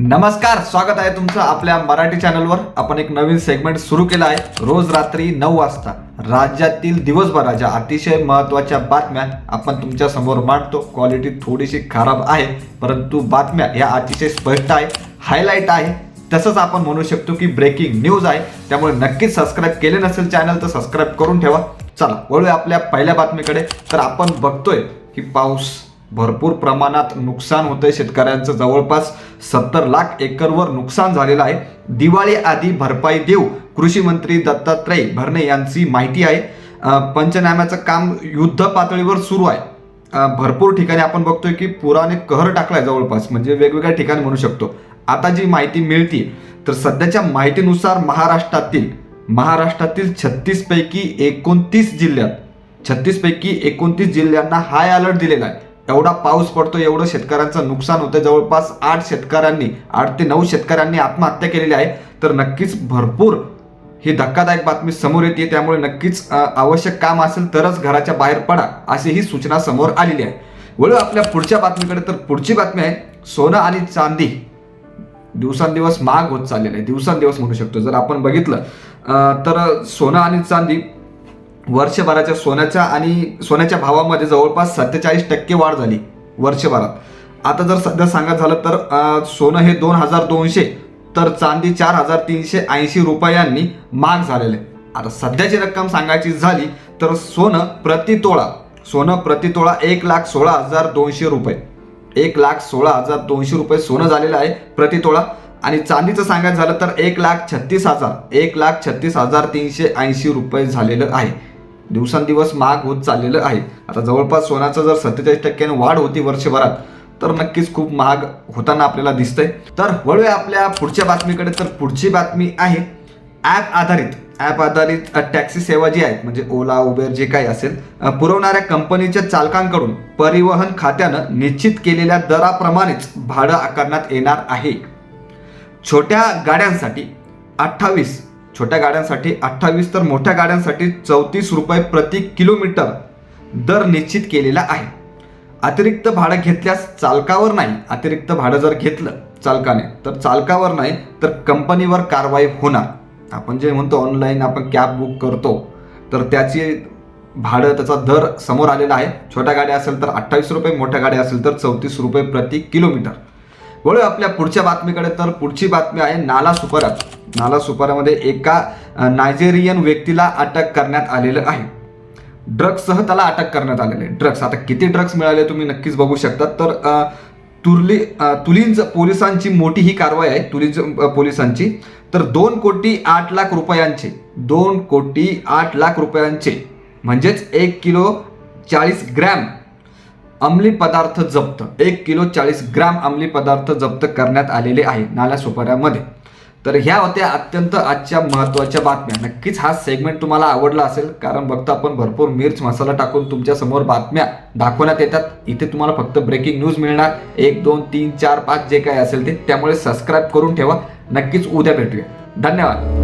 नमस्कार स्वागत आहे तुमचं आपल्या मराठी चॅनलवर. आपण एक नवीन सेगमेंट सुरू केला आहे. रोज रात्री नऊ वाजता. राज्यातील दिवसभराच्या अतिशय महत्त्वाच्या बातम्या आपण तुमच्यासमोर मांडतो. क्वालिटी थोडीशी खराब आहे परंतु बातम्या या अतिशय स्पष्ट आहे हायलाईट आहे. तसंच आपण म्हणू शकतो की ब्रेकिंग न्यूज आहे. त्यामुळे नक्कीच सबस्क्राईब केले नसेल चॅनल तर सबस्क्राईब करून ठेवा. चला वळूया आपल्या पहिल्या बातमीकडे. तर आपण बघतोय की पाऊस भरपूर प्रमाणात नुकसान होतंय शेतकऱ्यांचं. जवळपास सत्तर लाख एकरवर नुकसान झालेलं आहे. दिवाळी आधी भरपाई देऊ कृषी मंत्री दत्तात्रय भरणे यांची माहिती आहे. पंचनाम्याचं काम युद्ध पातळीवर सुरू आहे. भरपूर ठिकाणी आपण बघतोय की पुराने कहर टाकलाय जवळपास म्हणजे वेगवेगळ्या ठिकाणी म्हणू शकतो. आता जी माहिती मिळते तर सध्याच्या माहितीनुसार महाराष्ट्रातील महाराष्ट्रातील छत्तीसपैकी एकोणतीस जिल्ह्यात छत्तीसपैकी एकोणतीस जिल्ह्यांना हाय अलर्ट दिलेला आहे. एवढा पाऊस पडतो एवढं शेतकऱ्यांचं नुकसान होतं जवळपास आठ शेतकऱ्यांनी आठ ते नऊ शेतकऱ्यांनी आत्महत्या केलेली आहे. तर नक्कीच भरपूर ही धक्कादायक बातमी समोर येते. त्यामुळे नक्कीच आवश्यक काम असेल तरच घराच्या बाहेर पडा अशी ही सूचना समोर आलेली आहे. वळू आपल्या पुढच्या बातमीकडे. तर पुढची बातमी आहे सोनं आणि चांदी दिवसांदिवस महाग होत चाललेलं आहे. दिवसांदिवस म्हणू शकतो. जर आपण बघितलं तर सोनं आणि चांदी वर्षभराच्या सोन्याच्या आणि सोन्याच्या भावामध्ये जवळपास सत्तेचाळीस टक्के वाढ झाली वर्षभरात. आता जर सध्या सांगत झालं तर सोनं हे दोन हजार दोनशे तर चांदी चार हजार तीनशे ऐंशी रुपयांनी महाग झालेलं आहे. आता सध्याची रक्कम सांगायची झाली तर सोनं प्रति तोळा सोनं प्रति तोळा एक लाख सोळा हजार दोनशे रुपये. एक लाख सोळा हजार दोनशे रुपये सोनं झालेलं आहे प्रति तोळा. आणि चांदीचं सांगायचं झालं तर एक लाख छत्तीस हजार एक लाख छत्तीस हजार तीनशे ऐंशी रुपये झालेलं आहे. दिवसांदिवस महाग होत चाललेलं आहे. आता जवळपास सोन्याचं जर सत्तेचाळीस टक्क्याने वाढ होती वर्षभरात तर नक्कीच खूप महाग होताना आपल्याला दिसतंय. तर वळूया आपल्या पुढच्या बातमीकडे. तर पुढची बातमी आहे ॲप आधारित. ॲप आधारित टॅक्सी सेवा जी आहेत म्हणजे ओला उबेर जे काही असेल पुरवणाऱ्या कंपनीच्या चालकांकडून परिवहन खात्यानं निश्चित केलेल्या दराप्रमाणेच भाडं आकारण्यात येणार आहे. छोट्या गाड्यांसाठी अठ्ठावीस छोट्या गाड्यांसाठी अठ्ठावीस तर मोठ्या गाड्यांसाठी चौतीस रुपये प्रति किलोमीटर दर निश्चित केलेला आहे. अतिरिक्त भाडं घेतल्यास चालकावर नाही. अतिरिक्त भाडं जर घेतलं चालकाने तर चालकावर नाही तर कंपनीवर कारवाई होणार. आपण जे म्हणतो ऑनलाईन आपण कॅब बुक करतो तर त्याची भाडं त्याचा दर समोर आलेला आहे. छोट्या गाड्या असेल तर अठ्ठावीस रुपये मोठ्या गाड्या असेल तर चौतीस रुपये प्रति किलोमीटर. वळू आपल्या पुढच्या बातमीकडे तर पुढची बातमी आहे नाला सुपारात नाला सुपारामध्ये एका नायजेरियन व्यक्तीला अटक करण्यात आलेलं आहे. ड्रग्ससह त्याला अटक करण्यात आलेले ड्रग्स आता किती ड्रग्स मिळाले तुम्ही नक्कीच बघू शकता. तर तुरली तुर्ली तुलिंज पोलिसांची मोठी ही कारवाई आहे. तुलिंज पोलिसांची. तर दोन कोटी आठ लाख रुपयांचे दोन कोटी आठ लाख रुपयांचे म्हणजेच एक किलो चाळीस ग्रॅम अंमली पदार्थ जप्त एक किलो चाळीस ग्राम अंमली पदार्थ जप्त करण्यात आलेले आहे नाल्या सुपाऱ्यामध्ये. तर ह्या होत्या अत्यंत आजच्या महत्त्वाच्या बातम्या. नक्कीच हा सेगमेंट तुम्हाला आवडला असेल कारण बघता आपण भरपूर मिर्च मसाला टाकून तुमच्यासमोर बातम्या दाखवण्यात येतात. इथे तुम्हाला फक्त ब्रेकिंग न्यूज मिळणार. एक दोन तीन चार पाच जे काही असेल ते त्यामुळे सबस्क्राईब करून ठेवा. नक्कीच उद्या भेटूया. धन्यवाद.